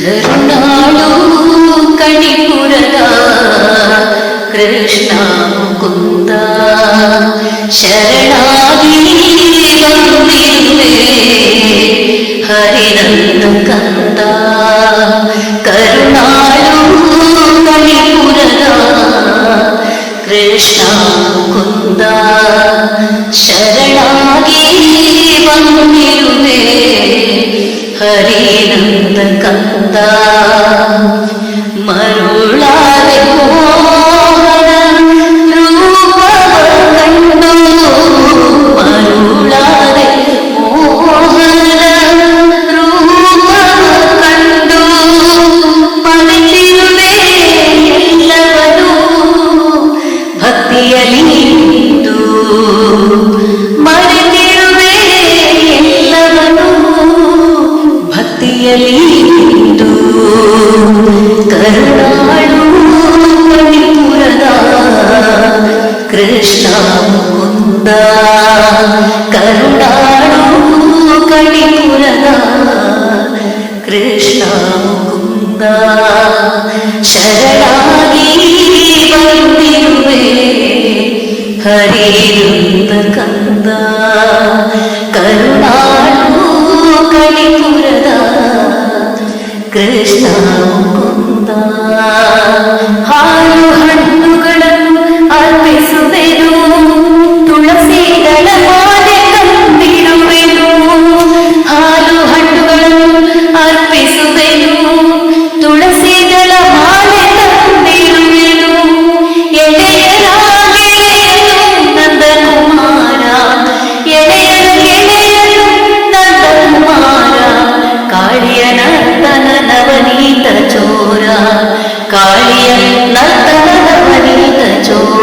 കരുണാളു കണിപുരക കൃഷ്ണ മുകുന്ദ ശരണാഗീരേ ഹരിനന്ദ കന്ദ കരുണാ കരേനന്ദ കന്ദ മരോ കരുണാളു കണിപുരത കൃഷ്ണ മുകുന്ദ കരുണാളു കണിപുരത കൃഷ്ണ മുകുന്ദ ശരണാഗി വന്നിരുവേ ഹരിരുന്ത കന്ദ കരുണാളു കൃഷ്ണ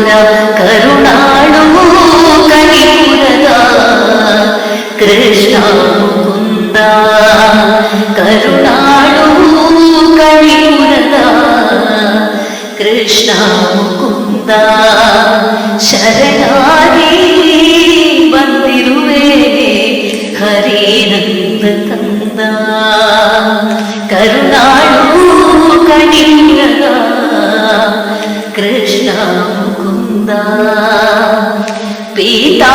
കനിപുര കരുണാളു കൃഷ്ണ മുകുന്ദ കൃഷ്ണ മുകുന്ദ ശരണാരി വന്നിരുവേ ഹരിനന്ദ തന്ത കരുണാളു കനിപുര খোদা পিতা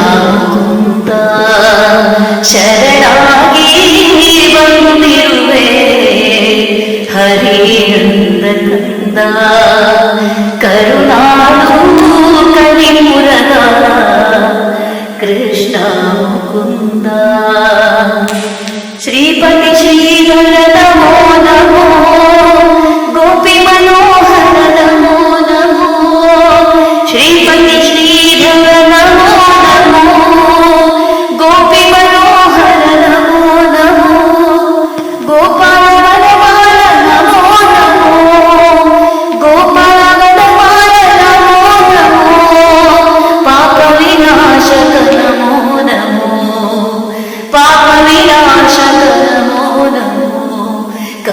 ശാന്ത ശരണാഗി വന്നിരുവേ ഹരിനന്ദ കന്ദ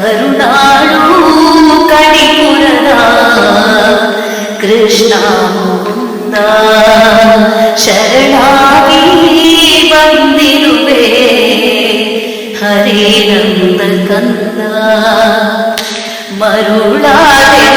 കരുണാളു കണികുണത കൃഷ്ണ മുകുന്ദ ശരണാഗി വന്നിരുവേ ഹരേ നന്ദ കന്ദ മരുളാതെ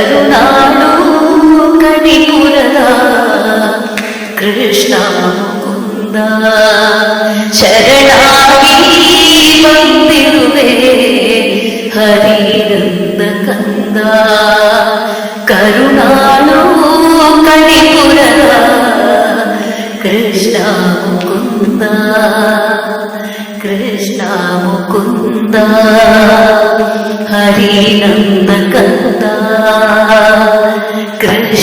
കരുണാളു കണിപുരത കൃഷ്ണ മുകുന്ദ ശരണായി വന്നിരുവേ ഹരിനന്ദ കന്ദ കരുണാളു കണിപുരത കൃഷ്ണ മുകുന്ദ കൃഷ്ണ മുകുന്ദ ഹരിനന്ദ കന്ദ कृष्ण